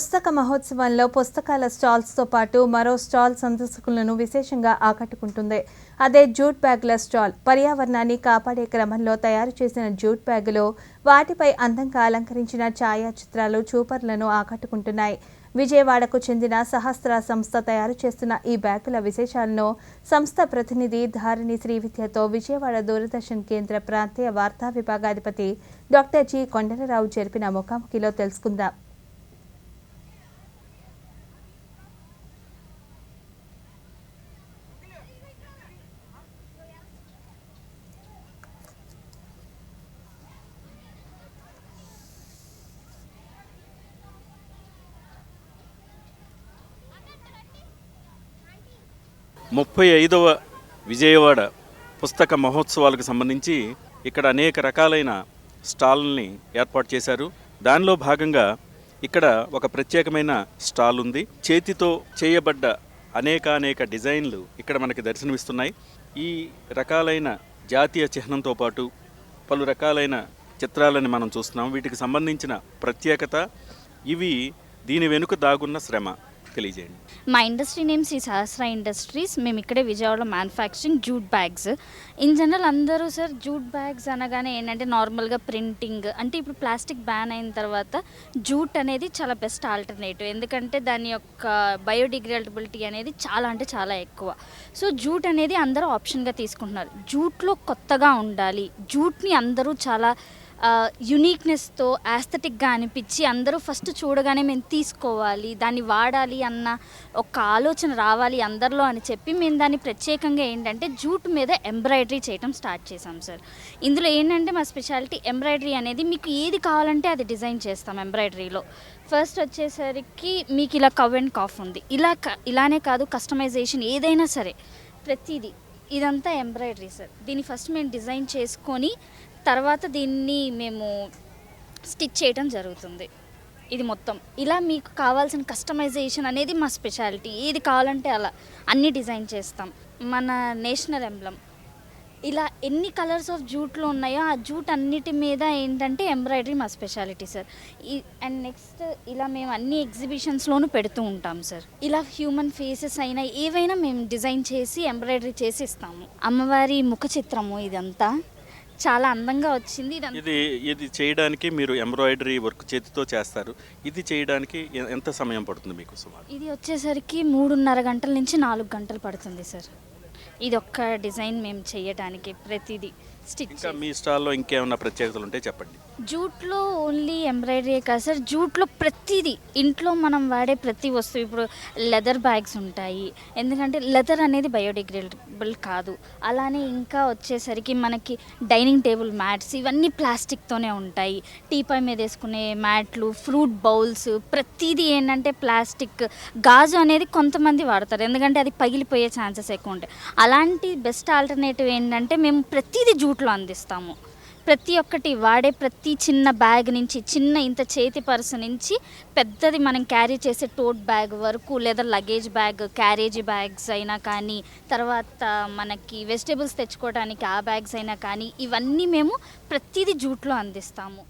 పుస్తక మహోత్సవంలో పుస్తకాల స్టాల్స్తో పాటు మరో స్టాల్ సందర్శకులను విశేషంగా ఆకట్టుకుంటుంది. అదే జూట్ బ్యాగుల స్టాల్ పర్యావరణాన్ని కాపాడే క్రమంలో తయారు చేసిన జూట్ బ్యాగులో వాటిపై అందంగా అలంకరించిన ఛాయాచిత్రాలు చూపర్లను ఆకట్టుకుంటున్నాయి. విజయవాడకు చెందిన సహస్ర సంస్థ తయారు చేస్తున్న ఈ బ్యాగుల విశేషాలను సంస్థ ప్రతినిధి ధారిణి శ్రీవిద్యతో విజయవాడ దూరదర్శన్ కేంద్ర ప్రాంతీయ వార్తా విభాగాధిపతి డాక్టర్ జి. కొండలరావు జరిపిన ముఖాముఖిలో తెలుసుకుందాం. ముప్పై ఐదవ విజయవాడ పుస్తక మహోత్సవాలకు సంబంధించి ఇక్కడ అనేక రకాలైన స్టాల్ని ఏర్పాటు చేశారు. దానిలో భాగంగా ఇక్కడ ఒక ప్రత్యేకమైన స్టాల్ ఉంది. చేతితో చేయబడ్డ అనేక అనేక డిజైన్లు ఇక్కడ మనకి దర్శనమిస్తున్నాయి. ఈ రకాలైన జాతీయ చిహ్నంతో పాటు పలు రకాలైన చిత్రాలని మనం చూస్తున్నాం. వీటికి సంబంధించిన ప్రత్యేకత ఇవి దీని వెనుక దాగున్న శ్రమ. తెలియజేయండి. మా industry name Shri Sahasra industries మేము ఇక్కడే విజయవాడలో manufacturing jute bags in general అందరూ సార్ జూట్ బ్యాగ్స్ అనగానే ఏంటంటే నార్మల్గా ప్రింటింగ్ అంటే ఇప్పుడు ప్లాస్టిక్ బ్యాన్ అయిన తర్వాత జూట్ అనేది చాలా బెస్ట్ ఆల్టర్నేటివ్ ఎందుకంటే దాని యొక్క బయోడిగ్రేడబిలిటీ అనేది చాలా అంటే చాలా ఎక్కువ. సో జూట్ అనేది అందరూ ఆప్షన్గా తీసుకుంటున్నారు. జూట్లో కొత్తగా ఉండాలి. జూట్ని అందరూ చాలా యునీక్నెస్తో యాస్థెటిక్గా అనిపించి అందరూ ఫస్ట్ చూడగానే మేము తీసుకోవాలి దాన్ని వాడాలి అన్న ఒక ఆలోచన రావాలి అందరిలో అని చెప్పి మేము దాన్ని ప్రత్యేకంగా ఏంటంటే జూట్ మీద ఎంబ్రాయిడరీ చేయడం స్టార్ట్ చేసాం సార్ ఇందులో ఏంటంటే మా స్పెషాలిటీ ఎంబ్రాయిడరీ అనేది మీకు ఏది కావాలంటే అది డిజైన్ చేస్తాం ఎంబ్రాయిడరీలో ఫస్ట్ వచ్చేసరికి మీకు ఇలా కవ్ అండ్ కాఫ్ ఉంది. ఇలా ఇలానే కాదు కస్టమైజేషన్ ఏదైనా సరే ప్రతిదీ ఇదంతా ఎంబ్రాయిడరీ సార్ దీన్ని ఫస్ట్ మేము డిజైన్ చేసుకొని తర్వాత దీన్ని మేము స్టిచ్ చేయడం జరుగుతుంది. ఇది మొత్తం. ఇలా మీకు కావాల్సిన కస్టమైజేషన్ అనేది మా స్పెషాలిటీ. ఏది కావాలంటే అలా అన్ని డిజైన్ చేస్తాం. మన నేషనల్ ఎంబ్లం ఇలా ఎన్ని కలర్స్ ఆఫ్ జూట్లో ఉన్నాయో ఆ జూట్ అన్నిటి మీద ఏంటంటే ఎంబ్రాయిడరీ మా స్పెషాలిటీ సార్. ఈ అండ్ నెక్స్ట్ ఇలా మేము అన్ని ఎగ్జిబిషన్స్లోనూ పెడుతూ ఉంటాం సార్. ఇలా హ్యూమన్ ఫేసెస్ అయినా ఏవైనా మేము డిజైన్ చేసి ఎంబ్రాయిడరీ చేసి ఇస్తాము. అమ్మవారి ముఖ చిత్రము ఇదంతా. చాలా అందంగా వచ్చింది ఇది ఇది చేయడానికి మీరు ఎంబ్రాయిడరీ వర్క్ చేతితో చేస్తారు. ఇది చేయడానికి ఎంత సమయం పడుతుంది మీకు సుమారు? ఇది వచ్చేసరికి మూడున్నర గంటల నుంచి నాలుగు గంటలు పడుతుంది సార్. ఇది ఒక్క డిజైన్ మేము చేయడానికి ప్రతిదీ. స్టిచ్ ఇంకా మీ స్టాల్లో ఇంకేమైనా ప్రత్యేకతలు ఉంటే చెప్పండి. జూట్లో ఓన్లీ ఎంబ్రాయిడరీ కాదు సార్ జూట్లో ప్రతిదీ ఇంట్లో మనం వాడే ప్రతి వస్తువు. ఇప్పుడు లెదర్ బ్యాగ్స్ ఉంటాయి. ఎందుకంటే లెదర్ అనేది బయోడిగ్రేడబుల్ కాదు. అలానే ఇంకా వచ్చేసరికి మనకి డైనింగ్ టేబుల్ మ్యాట్స్ ఇవన్నీ ప్లాస్టిక్తోనే ఉంటాయి. టీపాయ్ మీద వేసుకునే మ్యాట్లు ఫ్రూట్ బౌల్స్ ప్రతిదీ ఏంటంటే ప్లాస్టిక్. గాజు అనేది కొంతమంది వాడతారు. ఎందుకంటే అది పగిలిపోయే ఛాన్సెస్ ఎక్కువ ఉంటాయి. అలాంటి బెస్ట్ ఆల్టర్నేటివ్ ఏంటంటే మేము ప్రతిదీ జూట్లో అందిస్తాము. ప్రతి ఒక్కటి వాడే ప్రతి చిన్న బ్యాగ్ నుంచి చిన్న ఇంత చేతి పర్సు నుంచి పెద్దది మనం క్యారీ చేసే టోట్ బ్యాగ్ వరకు లేదా లగేజ్ బ్యాగ్ క్యారేజీ బ్యాగ్స్ అయినా కానీ తర్వాత మనకి వెజిటేబుల్స్ తెచ్చుకోవడానికి ఆ బ్యాగ్స్ అయినా కానీ ఇవన్నీ మేము ప్రతిదీ జూట్లో అందిస్తాము.